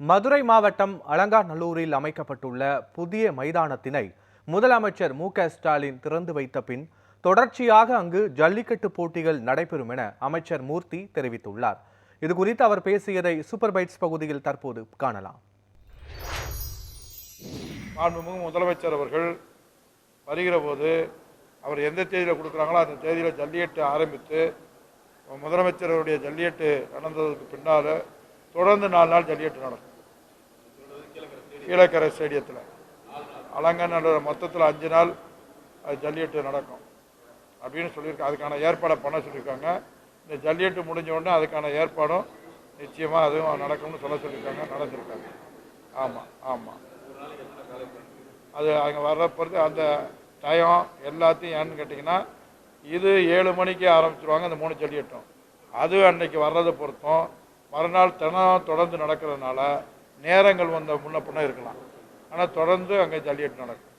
மதுரை மாவட்டம் அலங்காநல்லூரில் அமைக்கப்பட்டுள்ள புதிய மைதானத்தினை முதலமைச்சர் மு க ஸ்டாலின் திறந்து வைத்த பின் தொடர்ச்சியாக அங்கு ஜல்லிக்கட்டு போட்டிகள் நடைபெறும் என அமைச்சர் மூர்த்தி தெரிவித்துள்ளார். இது குறித்து அவர் பேசியதை சூப்பர் பைட்ஸ் பகுதியில் தற்போது காணலாம். மாண்புமிகு முதலமைச்சர் அவர்கள் வருகிற போது அவர் எந்த தேதியில் கொடுக்குறாங்களோ அந்த தேதியில் ஜல்லிக்கட்டு ஆரம்பித்து முதலமைச்சருடைய ஜல்லியட்டு ஜல்லிக்கட்டு நடந்ததுக்கு பின்னால் தொடர்ந்து நாலு நாள் ஜல்லிக்கட்டு நடக்கும். கீழக்கரை ஸ்டேடியத்தில். அலங்கநல்லூர் மொத்தத்தில் அஞ்சு நாள் அது ஜல்லிக்கட்டு நடக்கும். அப்படின்னு சொல்லியிருக்காங்க அதுக்கான ஏற்பாடை பண்ண சொல்லியிருக்காங்க. இந்த ஜல்லிக்கட்டு முடிஞ்ச உடனே அதுக்கான ஏற்பாடும் நிச்சயமாக அதுவும் நடக்கும்னு சொல்ல சொல்லியிருக்காங்க நடந்திருக்காங்க. ஆமாம் ஆமாம் அது அங்கே வர்ற பொறுத்து அந்த டயம் எல்லாத்தையும் ஏன்னு கேட்டிங்கன்னா இது ஏழு மணிக்கு ஆரம்பிச்சிருவாங்க அந்த மூணு ஜல்லிக்கட்டும். அது அன்னைக்கு வர்றதை பொறுத்தும் மறுநாள் தினம் தொடர்ந்து நடக்கிறதுனால நேரங்கள் வந்த முன்ன பின்ன இருக்கலாம். ஆனால் தொடர்ந்து அங்கே ஜல்லிக்கட்டு நடக்கும்.